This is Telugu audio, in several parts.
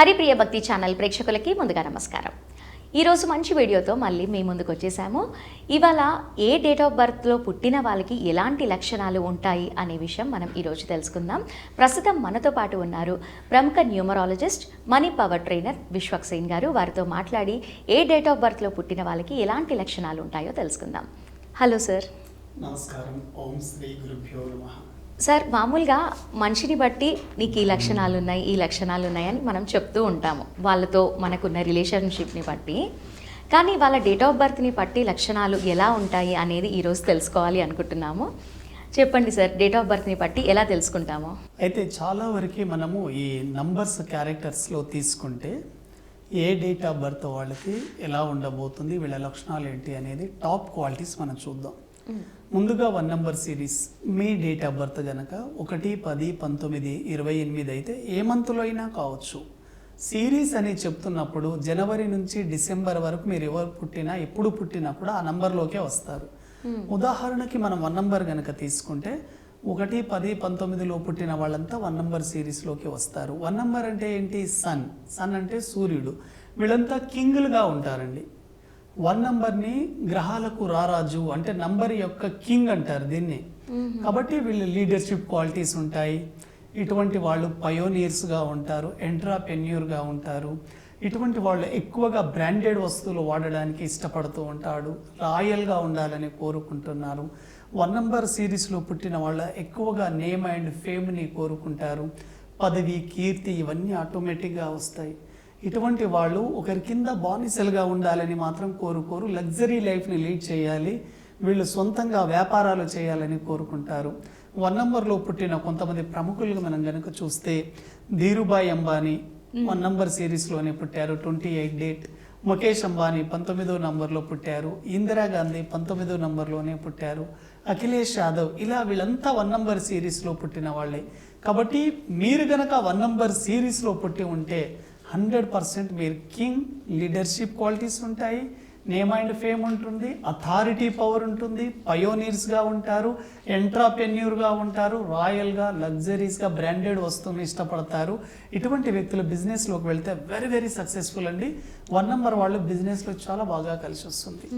హరిప్రియ భక్తి ఛానల్ ప్రేక్షకులకి ముందుగా నమస్కారం. ఈరోజు మంచి వీడియోతో మళ్ళీ మీ ముందుకు వచ్చేసాము. ఇవాళ ఏ డేట్ ఆఫ్ బర్త్లో పుట్టిన వాళ్ళకి ఎలాంటి లక్షణాలు ఉంటాయి అనే విషయం మనం ఈరోజు తెలుసుకుందాం. ప్రస్తుతం మనతో పాటు ఉన్నారు ప్రముఖ numerologist money power trainer Vishwak Sen garu. వారితో మాట్లాడి ఏ డేట్ ఆఫ్ బర్త్లో పుట్టిన వాళ్ళకి ఎలాంటి లక్షణాలు ఉంటాయో తెలుసుకుందాం. Hello sir. నమస్కారం. ఓం శ్రీ గురుభ్యో నమః. సార్ మామూలుగా మనిషిని బట్టి నీకు ఈ లక్షణాలు ఉన్నాయి ఈ లక్షణాలు ఉన్నాయని మనం చెప్తూ ఉంటాము. వాళ్ళతో మనకున్న రిలేషన్షిప్ని బట్టి. కానీ వాళ్ళ డేట్ ఆఫ్ బర్త్ని బట్టి లక్షణాలు ఎలా ఉంటాయి అనేది ఈరోజు తెలుసుకోవాలి అనుకుంటున్నాము. చెప్పండి సార్ డేట్ ఆఫ్ బర్త్ని బట్టి ఎలా తెలుసుకుంటాము? అయితే చాలా వరకు మనము ఈ నంబర్స్ క్యారెక్టర్స్లో తీసుకుంటే ఏ డేట్ ఆఫ్ బర్త్ వాళ్ళకి ఎలా ఉండబోతుంది వీళ్ళ లక్షణాలు ఏంటి అనేది టాప్ క్వాలిటీస్ మనం చూద్దాం. ముందుగా వన్ నెంబర్ సిరీస్ మీ డేట్ ఆఫ్ బర్త్ గనక ఒకటి పది పంతొమ్మిది ఇరవై ఎనిమిది అయితే ఏ మంత్లో అయినా కావచ్చు. సిరీస్ అని చెప్తున్నప్పుడు జనవరి నుంచి డిసెంబర్ వరకు మీరు ఎవరు పుట్టినా ఎప్పుడు పుట్టినా కూడా ఆ నంబర్లోకే వస్తారు. ఉదాహరణకి మనం వన్ నంబర్ కనుక తీసుకుంటే ఒకటి పది పంతొమ్మిదిలో పుట్టిన వాళ్ళంతా వన్ నంబర్ సిరీస్లోకి వస్తారు. వన్ నంబర్ అంటే ఏంటి? సన్ సన్ అంటే సూర్యుడు. వీళ్ళంతా కింగులుగా ఉంటారండి. వన్ నంబర్ని గ్రహాలకు రారాజు అంటే నంబర్ యొక్క కింగ్ అంటారు దీన్ని. కాబట్టి వీళ్ళు లీడర్షిప్ క్వాలిటీస్ ఉంటాయి. ఇటువంటి వాళ్ళు పయోనీర్స్గా ఉంటారు ఎంట్రాపెన్యూర్గా ఉంటారు. ఇటువంటి వాళ్ళు ఎక్కువగా బ్రాండెడ్ వస్తువులు వాడడానికి ఇష్టపడుతూ ఉంటాడు రాయల్గా ఉండాలని కోరుకుంటున్నారు. వన్ నంబర్ సిరీస్లో పుట్టిన వాళ్ళ ఎక్కువగా నేమ్ అండ్ ఫేమ్ని కోరుకుంటారు. పదవి కీర్తి ఇవన్నీ ఆటోమేటిక్గా వస్తాయి. ఇటువంటి వాళ్ళు ఒకరి కింద బానిసలుగా ఉండాలని మాత్రం కోరుకోరు లగ్జరీ లైఫ్ని లీడ్ చేయాలి వీళ్ళు సొంతంగా వ్యాపారాలు చేయాలని కోరుకుంటారు. వన్ నంబర్లో పుట్టిన కొంతమంది ప్రముఖులుగా మనం కనుక చూస్తే ధీరుభాయ్ అంబానీ వన్ నంబర్ సిరీస్లోనే పుట్టారు twenty eight date. Mukesh Ambani పంతొమ్మిదో నంబర్లో పుట్టారు ఇందిరాగాంధీ పంతొమ్మిదో నంబర్లోనే పుట్టారు అఖిలేష్ యాదవ్ ఇలా వీళ్ళంతా వన్ నంబర్ సిరీస్లో పుట్టిన వాళ్ళే. కాబట్టి మీరు గనక వన్ నంబర్ సిరీస్లో పుట్టి ఉంటే హండ్రెడ్ పర్సెంట్ మీరు కింగ్ లీడర్షిప్ క్వాలిటీస్ ఉంటాయి నేమ్ అండ్ ఫేమ్ ఉంటుంది అథారిటీ పవర్ ఉంటుంది పయోనీర్స్గా ఉంటారు ఎంట్రాపెన్యూర్గా ఉంటారు రాయల్గా లగ్జరీస్గా బ్రాండెడ్ వస్తువుని ఇష్టపడతారు. ఇటువంటి వ్యక్తులు బిజినెస్లోకి వెళ్తే వెరీ వెరీ సక్సెస్ఫుల్ అండి. వన్ నెంబర్ వాళ్ళు బిజినెస్లో చాలా బాగా కలిసి వస్తుంది.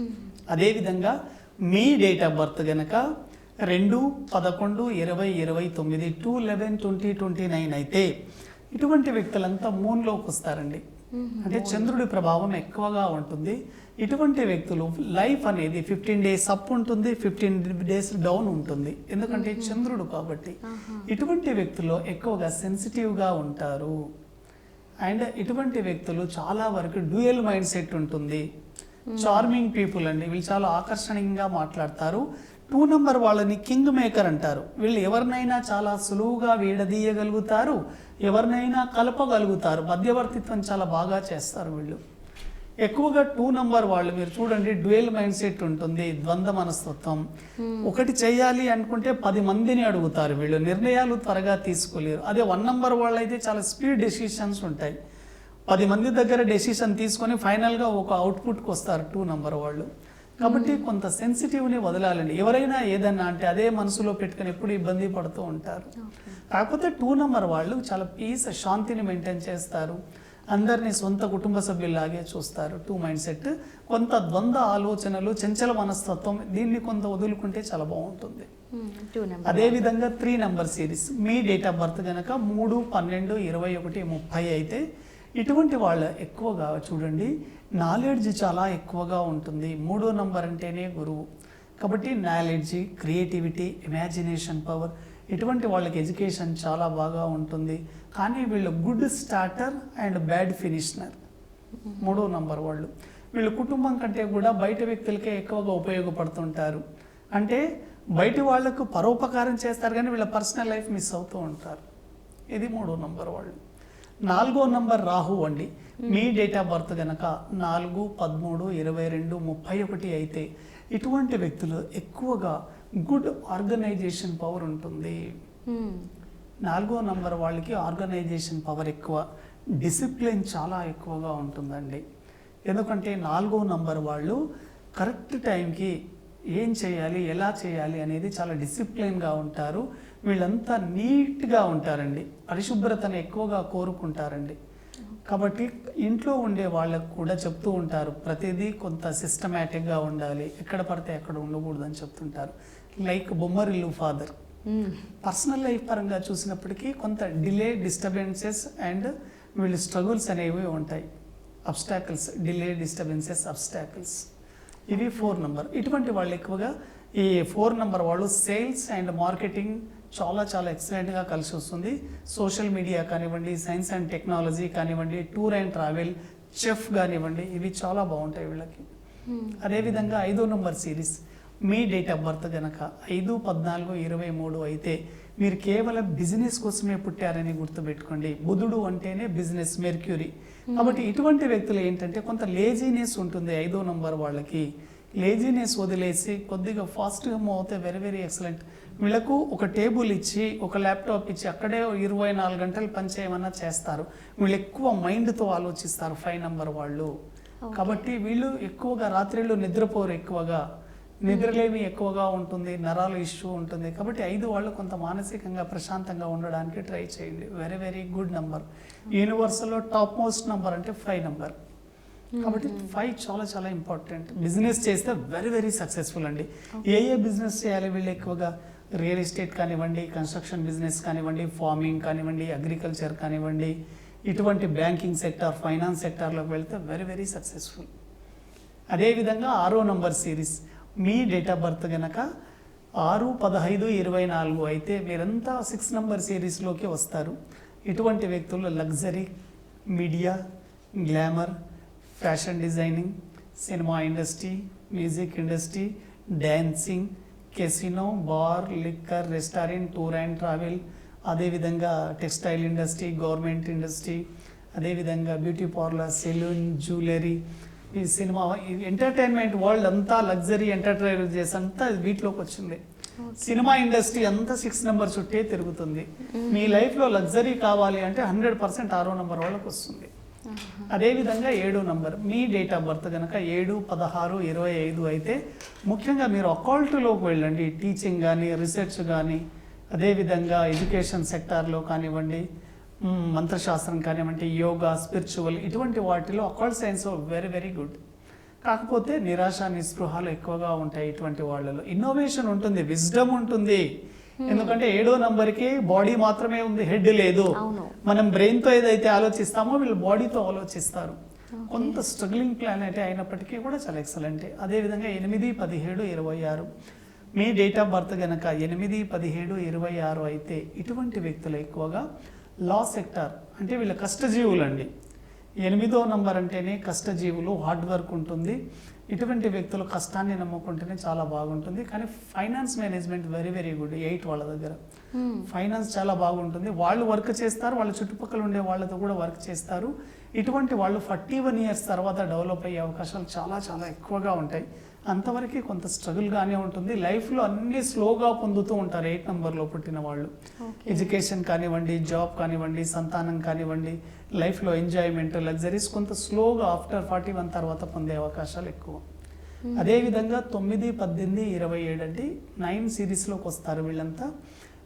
అదేవిధంగా మీ డేట్ ఆఫ్ బర్త్ గనక రెండు పదకొండు ఇరవై ఇరవై తొమ్మిది two eleven twenty twenty nine అయితే ఇటువంటి వ్యక్తులంతా మూన్లోకి వస్తారండి. అంటే చంద్రుడి ప్రభావం ఎక్కువగా ఉంటుంది. ఇటువంటి వ్యక్తులు లైఫ్ అనేది ఫిఫ్టీన్ డేస్ అప్ ఉంటుంది ఫిఫ్టీన్ డేస్ డౌన్ ఉంటుంది. ఎందుకంటే చంద్రుడు కాబట్టి. ఇటువంటి వ్యక్తులు ఎక్కువగా సెన్సిటివ్గా ఉంటారు. అండ్ ఇటువంటి వ్యక్తులు చాలా వరకు డ్యూయల్ మైండ్ సెట్ ఉంటుంది చార్మింగ్ పీపుల్ అండి. వీళ్ళు చాలా ఆకర్షణీయంగా మాట్లాడతారు. టూ నెంబర్ వాళ్ళని కింగ్ మేకర్ అంటారు. వీళ్ళు ఎవరినైనా చాలా సులువుగా వీడదీయగలుగుతారు ఎవరినైనా కలపగలుగుతారు. మధ్యవర్తిత్వం చాలా బాగా చేస్తారు వీళ్ళు. ఎక్కువగా టూ నంబర్ వాళ్ళు మీరు చూడండి డ్యూయల్ మైండ్ సెట్ ఉంటుంది ద్వంద్వ మనస్తత్వం. ఒకటి చేయాలి అనుకుంటే పది మందిని అడుగుతారు వీళ్ళు. నిర్ణయాలు త్వరగా తీసుకోలేరు. అదే వన్ నంబర్ వాళ్ళు అయితే చాలా స్పీడ్ డెసిషన్స్ ఉంటాయి. పది మంది దగ్గర డెసిషన్ తీసుకొని ఫైనల్గా ఒక అవుట్పుట్కి వస్తారు టూ నంబర్ వాళ్ళు. కాబట్టి కొంత సెన్సిటివ్ని వదలాలండి. ఎవరైనా ఏదన్నా అంటే అదే మనసులో పెట్టుకొని ఎప్పుడు ఇబ్బంది పడుతూ ఉంటారు. కాకపోతే టూ నంబర్ వాళ్ళు చాలా పీస్ శాంతిని మెయింటైన్ చేస్తారు. అందరినీ సొంత కుటుంబ సభ్యుల్లాగే చూస్తారు. టూ మైండ్ సెట్ కొంత ద్వంద్వ ఆలోచనలు చంచల మనస్తత్వం దీన్ని కొంత వదులుకుంటే చాలా బాగుంటుంది. అదేవిధంగా త్రీ నెంబర్ సిరీస్ మీ డేట్ ఆఫ్ బర్త్ కనుక మూడు పన్నెండు ఇరవై ఒకటి ముప్పై అయితే ఇటువంటి వాళ్ళ ఎక్కువగా చూడండి నాలెడ్జ్ చాలా ఎక్కువగా ఉంటుంది. మూడో నంబర్ అంటేనే గురువు. కాబట్టి నాలెడ్జ్ క్రియేటివిటీ ఇమాజినేషన్ పవర్ ఇటువంటి వాళ్ళకి ఎడ్యుకేషన్ చాలా బాగా ఉంటుంది. కానీ వీళ్ళు good starter and bad finisher. మూడో నంబర్ వాళ్ళు. వీళ్ళు కుటుంబం కంటే కూడా బయట వ్యక్తులకే ఎక్కువగా ఉపయోగపడుతుంటారు. అంటే బయట వాళ్ళకు పరోపకారం చేస్తారు కానీ వీళ్ళ పర్సనల్ లైఫ్ మిస్ అవుతూ ఉంటారు. ఇది మూడో నంబర్ వాళ్ళు. నాలుగో నంబర్ రాహు అండి. మీ డేట్ ఆఫ్ బర్త్ కనుక నాలుగు పదమూడు ఇరవై రెండు ముప్పై ఒకటి అయితే ఇటువంటి వ్యక్తులు ఎక్కువగా గుడ్ ఆర్గనైజేషన్ పవర్ ఉంటుంది. నాలుగో నంబర్ వాళ్ళకి ఆర్గనైజేషన్ పవర్ ఎక్కువ డిసిప్లిన్ చాలా ఎక్కువగా ఉంటుందండి. ఎందుకంటే నాలుగో నంబర్ వాళ్ళు కరెక్ట్ టైంకి ఏం చేయాలి ఎలా చేయాలి అనేది చాలా డిసిప్లిన్గా ఉంటారు. వీళ్ళంతా నీట్గా ఉంటారండి. పరిశుభ్రతను ఎక్కువగా కోరుకుంటారండి. కాబట్టి ఇంట్లో ఉండే వాళ్ళకు కూడా చెప్తూ ఉంటారు ప్రతిదీ కొంత సిస్టమేటిక్గా ఉండాలి. ఎక్కడ పడితే అక్కడ ఉండకూడదు అని చెప్తుంటారు. Like Bommarillu father. Personal life పరంగా చూసినప్పటికీ కొంత డిలే డిస్టర్బెన్సెస్ అండ్ వీళ్ళు స్ట్రగుల్స్ అనేవి ఉంటాయి. అబ్స్టాకిల్స్ డిలే డిస్టర్బెన్సెస్ అబ్స్టాకిల్స్ ఇవి ఫోర్ నంబర్. ఇటువంటి వాళ్ళు ఎక్కువగా ఈ ఫోర్ నంబర్ వాళ్ళు సేల్స్ అండ్ మార్కెటింగ్ చాలా చాలా ఎక్సలెంట్గా కలిసి వస్తుంది. సోషల్ మీడియా కానివ్వండి సైన్స్ అండ్ టెక్నాలజీ కానివ్వండి టూర్ అండ్ ట్రావెల్ చెఫ్ కానివ్వండి ఇవి చాలా బాగుంటాయి వీళ్ళకి. మ్మ్. అదేవిధంగా ఐదో నంబర్ సిరీస్ మీ డేట్ ఆఫ్ బర్త్ గనక ఐదు పద్నాలుగు ఇరవై మూడు అయితే మీరు కేవలం బిజినెస్ కోసమే పుట్టారని గుర్తుపెట్టుకోండి. బుధుడు అంటేనే బిజినెస్ మెర్క్యూరీ. కాబట్టి ఇటువంటి వ్యక్తులు ఏంటంటే కొంత లేజీనెస్ ఉంటుంది ఐదో నంబర్ వాళ్ళకి. లేజీనెస్ వదిలేసి కొద్దిగా ఫాస్ట్గా మూవ్ అవుతే వెరీ వెరీ ఎక్సలెంట్. వీళ్ళకు ఒక టేబుల్ ఇచ్చి ఒక ల్యాప్టాప్ ఇచ్చి అక్కడే ఇరవై నాలుగు గంటలు పనిచేయమన్నా చేస్తారు. వీళ్ళు ఎక్కువ మైండ్తో ఆలోచిస్తారు ఫైవ్ నంబర్ వాళ్ళు. కాబట్టి వీళ్ళు ఎక్కువగా రాత్రిళ్ళు నిద్రపోరు ఎక్కువగా. నిద్రలేమి ఎక్కువగా ఉంటుంది నరాల ఇష్యూ ఉంటుంది. కాబట్టి ఐదు వాళ్ళు కొంత మానసికంగా ప్రశాంతంగా ఉండడానికి ట్రై చేయండి. వెరీ వెరీ గుడ్ నంబర్ యూనివర్సల్లో టాప్ మోస్ట్ నంబర్ అంటే ఫైవ్ నంబర్ కాబట్టి ఫైవ్ చాలా చాలా ఇంపార్టెంట్ బిజినెస్ చేస్తే వెరీ వెరీ సక్సెస్ఫుల్ అండి. ఏ ఏ బిజినెస్ చేయాలి వీళ్ళు ఎక్కువగా? రియల్ ఎస్టేట్ కానివ్వండి కన్స్ట్రక్షన్ బిజినెస్ కానివ్వండి ఫార్మింగ్ కానివ్వండి అగ్రికల్చర్ కానివ్వండి ఇటువంటి బ్యాంకింగ్ సెక్టార్ ఫైనాన్స్ సెక్టార్లోకి వెళ్తే వెరీ వెరీ సక్సెస్ఫుల్ అదేవిధంగా ఆరో నంబర్ సిరీస్ మీ డేట్ ఆఫ్ బర్త్ గనక ఆరు పదహైదు ఇరవై నాలుగు అయితే మీరంతా సిక్స్ నంబర్ సిరీస్లోకి వస్తారు. ఇటువంటి వ్యక్తులు luxury media glamour fashion designing cinema industry music industry dancing casino bar liquor restaurant tour and travel అదేవిధంగా టెక్స్టైల్ ఇండస్ట్రీ గవర్నమెంట్ ఇండస్ట్రీ అదేవిధంగా బ్యూటీ పార్లర్ సెలూన్ జ్యువెలరీ ఈ సినిమా ఎంటర్టైన్మెంట్ వరల్డ్ అంతా లగ్జరీ ఎంటర్టైనర్స్ అంతా వీటిలోకి వచ్చింది. సినిమా ఇండస్ట్రీ అంతా సిక్స్ నెంబర్ చుట్టే తిరుగుతుంది. మీ లైఫ్లో లగ్జరీ కావాలి అంటే హండ్రెడ్ పర్సెంట్ ఆరో నెంబర్ వాళ్ళకి వస్తుంది. అదేవిధంగా ఏడో నంబర్ మీ డేట్ ఆఫ్ బర్త్ కనుక ఏడు పదహారు ఇరవై ఐదు అయితే ముఖ్యంగా మీరు అకాల్ట్లోకి వెళ్ళండి. టీచింగ్ కానీ రీసెర్చ్ కానీ అదేవిధంగా ఎడ్యుకేషన్ సెక్టార్లో కానివ్వండి మంత్రశాస్త్రం కానివ్వండి యోగా స్పిరిచువల్ ఇటువంటి వాటిలో occult science very very good కాకపోతే నిరాశ నిస్పృహాలు ఎక్కువగా ఉంటాయి ఇటువంటి వాళ్ళలో. ఇన్నోవేషన్ ఉంటుంది విజ్డమ్ ఉంటుంది. ఎందుకంటే ఏడో నంబర్కి బాడీ మాత్రమే ఉంది హెడ్ లేదు. మనం బ్రెయిన్తో ఏదైతే ఆలోచిస్తామో వీళ్ళు బాడీతో ఆలోచిస్తారు. కొంత స్ట్రగ్లింగ్ ప్లానెట్ అయినప్పటికీ కూడా చాలా ఎక్సలెంట్ అదేవిధంగా ఎనిమిది పదిహేడు ఇరవై ఆరు. మీ డేట్ ఆఫ్ బర్త్ గనక ఎనిమిది పదిహేడు ఇరవై ఆరు అయితే ఇటువంటి వ్యక్తులు ఎక్కువగా లా సెక్టార్ అంటే వీళ్ళ కష్టజీవులు అండి ఎనిమిదో నంబర్ అంటేనే కష్టజీవులు హార్డ్ వర్క్ ఉంటుంది. ఇటువంటి వ్యక్తులు కష్టాన్ని నమ్ముకుంటేనే చాలా బాగుంటుంది. కానీ finance management very very good. Eight వాళ్ళ దగ్గర. మ్మ్. ఫైనాన్స్ చాలా బాగుంటుంది. వాళ్ళు వర్క్ చేస్తారు. వాళ్ళ చుట్టుపక్కల ఉండే వాళ్ళతో కూడా వర్క్ చేస్తారు. ఇటువంటి వాళ్ళు ఫార్టీ వన్ ఇయర్స్ తర్వాత డెవలప్ అయ్యే అవకాశాలు చాలా చాలా ఎక్కువగా ఉంటాయి. అంతవరకు కొంత స్ట్రగుల్గానే ఉంటుంది. లైఫ్లో అన్ని స్లోగా పొందుతూ ఉంటారు ఎయిట్ నెంబర్లో పుట్టిన వాళ్ళు. ఎడ్యుకేషన్ కానివ్వండి జాబ్ కానివ్వండి సంతానం కానివ్వండి లైఫ్లో ఎంజాయ్మెంట్ లగ్జరీస్ కొంత స్లోగా ఆఫ్టర్ ఫార్టీ వన్ తర్వాత పొందే అవకాశాలు ఎక్కువ. Hmm. అదేవిధంగా తొమ్మిది పద్దెనిమిది ఇరవై ఏడు అంటే నైన్ సిరీస్లోకి వస్తారు వీళ్ళంతా.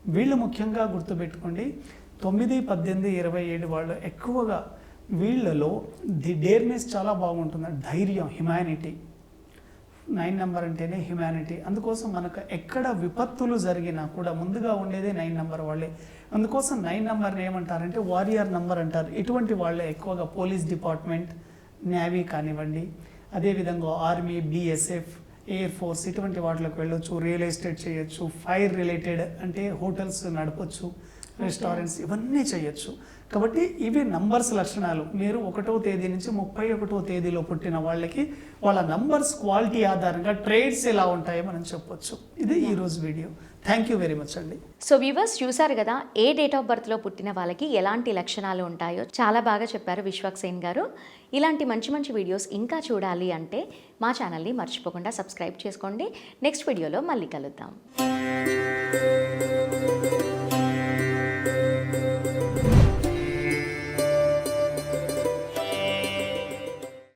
వీళ్ళు ముఖ్యంగా గుర్తుపెట్టుకోండి తొమ్మిది పద్దెనిమిది ఇరవై ఏడు వాళ్ళు ఎక్కువగా వీళ్ళలో ది డేర్నెస్ చాలా బాగుంటుంది ధైర్యం హ్యుమానిటీ. నైన్ నెంబర్ అంటేనే హ్యుమానిటీ. అందుకోసం మనకు ఎక్కడ విపత్తులు జరిగినా కూడా ముందుగా ఉండేదే నైన్ నెంబర్ వాళ్ళే. అందుకోసం నైన్ నెంబర్ని ఏమంటారంటే వారియర్ నెంబర్ అంటారు. ఇటువంటి వాళ్ళే ఎక్కువగా పోలీస్ డిపార్ట్మెంట్ నేవీ కానివ్వండి అదేవిధంగా ఆర్మీ బిఎస్ఎఫ్ ఎయిర్ ఫోర్స్ ఇటువంటి వాటిలోకి వెళ్ళొచ్చు రియల్ ఎస్టేట్ చేయొచ్చు ఫైర్ రిలేటెడ్ అంటే హోటల్స్ నడపొచ్చు రెస్టారెంట్స్ ఇవన్నీ చేయొచ్చు. కాబట్టి ఇవి నంబర్స్ లక్షణాలు. మీరు ఒకటో తేదీ నుంచి ముప్పై ఒకటో తేదీలో పుట్టిన వాళ్ళకి వాళ్ళ నంబర్స్ క్వాలిటీ ఆధారంగా ట్రేడ్స్ ఎలా ఉంటాయో మనం చెప్పొచ్చు. ఇది ఈ రోజు video. Thank you very much అండి సో వ్యూవర్స్ చూసారు కదా ఏ డేట్ ఆఫ్ బర్త్లో పుట్టిన వాళ్ళకి ఎలాంటి లక్షణాలు ఉంటాయో చాలా బాగా చెప్పారు విశ్వక్సేన్ గారు. ఇలాంటి మంచి మంచి వీడియోస్ ఇంకా చూడాలి అంటే మా ఛానల్ని మర్చిపోకుండా సబ్స్క్రైబ్ చేసుకోండి. నెక్స్ట్ వీడియోలో మళ్ళీ కలుద్దాం.